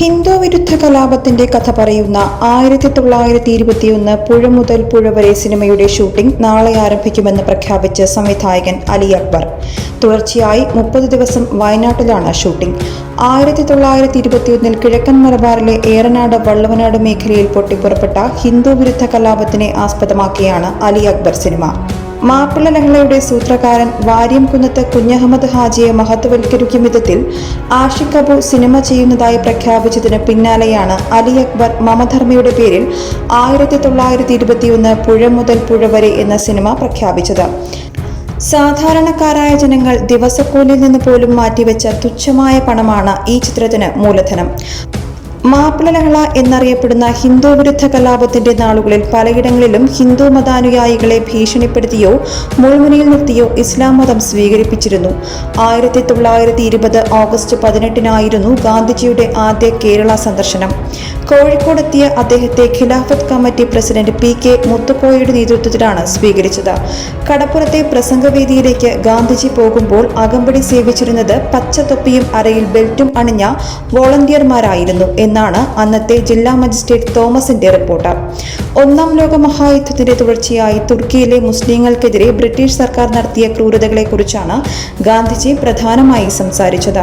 ഹിന്ദു വിരുദ്ധ കലാപത്തിന്റെ കഥ പറയുന്ന ആയിരത്തി തൊള്ളായിരത്തി ഇരുപത്തിയൊന്ന് പുഴ മുതൽ പുഴ വരെ സിനിമയുടെ ഷൂട്ടിംഗ് നാളെ ആരംഭിക്കുമെന്ന് പ്രഖ്യാപിച്ച സംവിധായകൻ അലി അക്ബർ. തുടർച്ചയായി മുപ്പത് ദിവസം വയനാട്ടിലാണ് ഷൂട്ടിംഗ്. ആയിരത്തി തൊള്ളായിരത്തി ഇരുപത്തിയൊന്നിൽ കിഴക്കൻ മലബാറിലെ ഏറനാട് വള്ളവനാട് മേഖലയിൽ പൊട്ടിപ്പുറപ്പെട്ട ഹിന്ദു വിരുദ്ധ കലാപത്തിനെ ആസ്പദമാക്കിയാണ് അലി അക്ബർ സിനിമ. മാപ്പിള ലഹളയുടെ സൂത്രകാരൻ വാര്യം കുന്നത്ത് കുഞ്ഞഹമ്മദ് ഹാജിയെ മഹത്വവൽക്കരിക്കും വിധത്തിൽ ആഷിഖ് അബു സിനിമ ചെയ്യുന്നതായി പ്രഖ്യാപിച്ചതിന് പിന്നാലെയാണ് അലി അക്ബർ മമധർമ്മയുടെ പേരിൽ ആയിരത്തി തൊള്ളായിരത്തി ഇരുപത്തിയൊന്ന് പുഴ മുതൽ പുഴ വരെ എന്ന സിനിമ പ്രഖ്യാപിച്ചത്. സാധാരണക്കാരായ ജനങ്ങൾ ദിവസക്കൂലിൽ നിന്ന് പോലും മാറ്റിവെച്ച തുച്ഛമായ പണമാണ് ഈ ചിത്രത്തിന് മൂലധനം. മാപ്പിള ലഹള എന്നറിയപ്പെടുന്ന ഹിന്ദു വിരുദ്ധ കലാപത്തിന്റെ നാളുകളിൽ പലയിടങ്ങളിലും ഹിന്ദു മതാനുയായികളെ ഭീഷണിപ്പെടുത്തിയോ മുൾമുനയിൽ നിർത്തിയോ ഇസ്ലാം മതം സ്വീകരിപ്പിച്ചിരുന്നു. ആയിരത്തി തൊള്ളായിരത്തി ഇരുപത് ഓഗസ്റ്റ് പതിനെട്ടിനായിരുന്നു ഗാന്ധിജിയുടെ ആദ്യ കേരള സന്ദർശനം. കോഴിക്കോടെത്തിയ അദ്ദേഹത്തെ Khilafat committee president P K മുത്തുക്കോയുടെ നേതൃത്വത്തിലാണ് സ്വീകരിച്ചത്. കടപ്പുറത്തെ പ്രസംഗവേദിയിലേക്ക് ഗാന്ധിജി പോകുമ്പോൾ അകമ്പടി സേവിച്ചിരുന്നത് പച്ച തൊപ്പിയും അരയിൽ ബെൽറ്റും അണിഞ്ഞ വോളണ്ടിയർമാരായിരുന്നു എന്നാണ് അന്നത്തെ ജില്ലാ മജിസ്ട്രേറ്റ് തോമസിന്റെ റിപ്പോർട്ട്. ഒന്നാം ലോക മഹായുദ്ധത്തിന്റെ തുടർച്ചയായി തുർക്കിയിലെ മുസ്ലിങ്ങൾക്കെതിരെ ബ്രിട്ടീഷ് സർക്കാർ നടത്തിയ ക്രൂരതകളെക്കുറിച്ചാണ് ഗാന്ധിജി പ്രധാനമായി സംസാരിച്ചത്.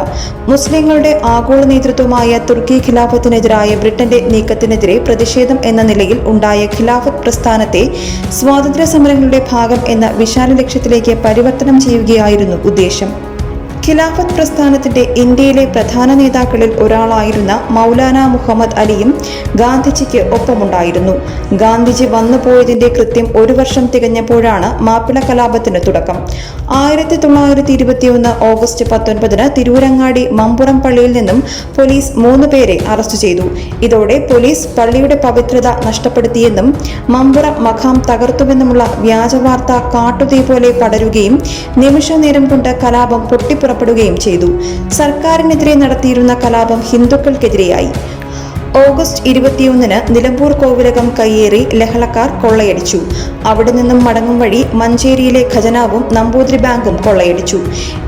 മുസ്ലിങ്ങളുടെ ആഗോള നേതൃത്വമായ തുർക്കി ഖിലാഫത്തിനെതിരായ ബ്രിട്ടന്റെ നീക്കത്തിനെതിരെ പ്രതിഷേധം എന്ന നിലയിൽ ഉണ്ടായ ഖിലാഫത്ത് പ്രസ്ഥാനത്തെ സ്വാതന്ത്ര്യ സമരങ്ങളുടെ ഭാഗം എന്ന വിശാല ലക്ഷ്യത്തിലേക്ക് പരിവർത്തനം ചെയ്യുകയായിരുന്നു ഉദ്ദേശം. ഖിലാഫത്ത് പ്രസ്ഥാനത്തിന്റെ ഇന്ത്യയിലെ പ്രധാന നേതാക്കളിൽ ഒരാളായിരുന്ന മൗലാന മുഹമ്മദ് അലിയും ഗാന്ധിജിക്ക് ഒപ്പമുണ്ടായിരുന്നു. ഗാന്ധിജി വന്നുപോയതിന്റെ കൃത്യം ഒരു വർഷം തികഞ്ഞപ്പോഴാണ് മാപ്പിള കലാപത്തിന് തുടക്കം. ആയിരത്തി തൊള്ളായിരത്തി ഇരുപത്തിയൊന്ന് ഓഗസ്റ്റ് പത്തൊൻപതിന് തിരൂരങ്ങാടി മമ്പുറം പള്ളിയിൽ നിന്നും പോലീസ് മൂന്ന് പേരെ അറസ്റ്റ് ചെയ്തു. ഇതോടെ പോലീസ് പള്ളിയുടെ പവിത്രത നഷ്ടപ്പെടുത്തിയെന്നും മമ്പുറം മഖാം തകർത്തുവെന്നുമുള്ള വ്യാജവാർത്ത കാട്ടുതീ പോലെ പടരുകയും നിമിഷ നേരം കൊണ്ട് കലാപം പൊട്ടിപ്പുറ പുറപ്പെടുകയും ചെയ്തു. സർക്കാരിനെതിരെ നടത്തിയിരുന്ന കലാപം ഹിന്ദുക്കൾക്കെതിരെയായി. ഓഗസ്റ്റ് ഇരുപത്തിയൊന്നിന് നിലമ്പൂർ കോവിലകം കയ്യേറി ലഹളക്കാർ കൊള്ളയടിച്ചു. അവിടെ നിന്നും മടങ്ങും വഴി മഞ്ചേരിയിലെ ഖജനാവും നമ്പൂതിരി ബാങ്കും കൊള്ളയടിച്ചു.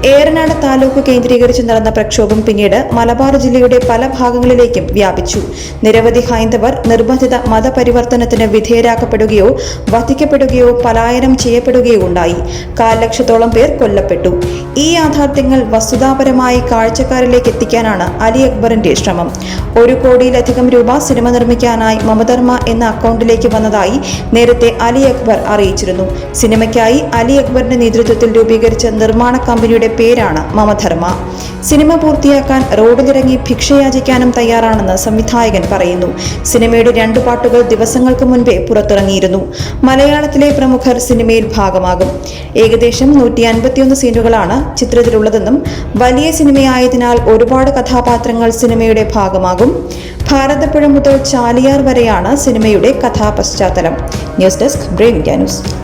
ഏറനാട് താലൂക്ക് കേന്ദ്രീകരിച്ച് നടന്ന പ്രക്ഷോഭം പിന്നീട് മലബാർ ജില്ലയുടെ പല ഭാഗങ്ങളിലേക്കും വ്യാപിച്ചു. നിരവധി ഹൈന്ദവർ നിർബന്ധിത മതപരിവർത്തനത്തിന് വിധേയരാക്കപ്പെടുകയോ വധിക്കപ്പെടുകയോ പലായനം ചെയ്യപ്പെടുകയോ ഉണ്ടായി. കാൽ ലക്ഷത്തോളം പേർ കൊല്ലപ്പെട്ടു. ഈ യാഥാർത്ഥ്യങ്ങൾ വസ്തുതാപരമായി കാഴ്ചക്കാരിലേക്ക് എത്തിക്കാനാണ് അലി അക്ബറിന്റെ ശ്രമം. ഒരു കോടിയിലധികം രൂപ സിനിമ നിർമ്മിക്കാനായി മമധർമ്മ എന്ന അക്കൗണ്ടിലേക്ക് വന്നതായി നേരത്തെ അലി അക്ബർ അറിയിച്ചിരുന്നു. സിനിമയ്ക്കായി അലി അക്ബറിന്റെ നേതൃത്വത്തിൽ രൂപീകരിച്ച നിർമ്മാണ കമ്പനിയുടെ പേരാണ് മമധർമ്മ. സിനിമ പൂർത്തിയാക്കാൻ റോഡിലിറങ്ങി ഭിക്ഷയാചിക്കാനും തയ്യാറാണെന്ന് സംവിധായകൻ പറയുന്നു. സിനിമയുടെ രണ്ടു പാട്ടുകൾ ദിവസങ്ങൾക്ക് മുൻപേ പുറത്തിറങ്ങിയിരുന്നു. മലയാളത്തിലെ പ്രമുഖർ സിനിമയിൽ ഭാഗമാകും. ഏകദേശം നൂറ്റി അൻപത്തിയൊന്ന് സീനുകളാണ് ചിത്രത്തിലുള്ളതെന്നും വലിയ സിനിമയായതിനാൽ ഒരുപാട് കഥാപാത്രങ്ങൾ സിനിമയുടെ ഭാഗമാകും. ഭാരതപ്പുഴ മുതൽ ചാലിയാർ വരെയാണ് സിനിമയുടെ കഥാപശ്ചാത്തലം. News desk Brave India news.